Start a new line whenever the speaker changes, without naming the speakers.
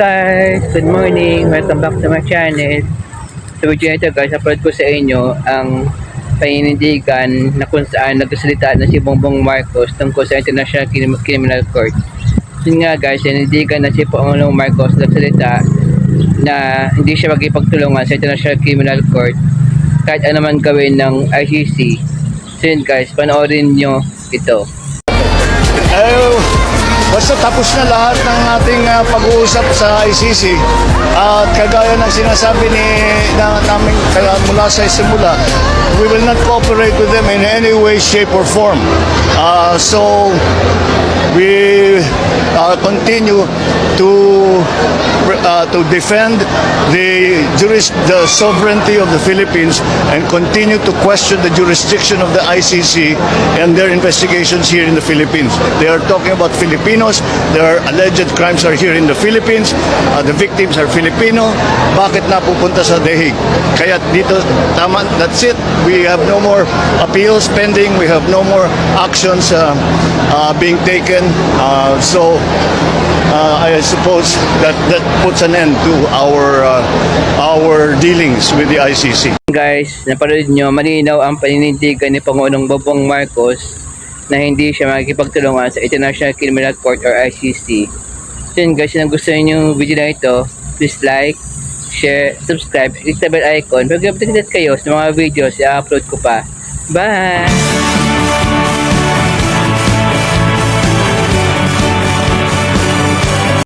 guys! Good morning! Welcome back to my channel. Sa video ito guys, upload ko sa inyo ang paninindigan na kung saan nagsasalita na si Bongbong Marcos tungkol sa International Crim- Criminal Court. Yun nga guys, paninindigan na si Pangulong Marcos nagsalita na hindi siya magipagtulungan sa International Criminal Court kahit ano man gawin ng ICC. So yun guys, panoorin nyo ito.
Eh, basta tapos na lahat ng ating ah, pag-uusap sa ICC at kagaya ng sinasabi ni na, namin kaya mula sa simula, we will not cooperate with them in any way, shape, or form. Ah, so, we uh, continue to uh, to defend the juris the sovereignty of the Philippines and continue to question the jurisdiction of the ICC and their investigations here in the Philippines. They are talking about Filipinos. Their alleged crimes are here in the Philippines. Uh, the victims are Filipino. Bakit napupunta sa Hague? Kaya dito, tama, that's it. We have no more appeals pending. We have no more actions uh, uh, being taken. Uh, so, uh, I suppose that that puts an end to our uh, our dealings with the ICC.
Guys, napanood nyo, malinaw ang paninindigan ni Pangulong Bongbong Marcos na hindi siya makikipagtulungan sa International Criminal Court or ICC. So yun guys, kung gusto niyo yung video na ito, please like, share, subscribe, click the bell icon para updated kayo sa mga videos i-upload ko pa. Bye!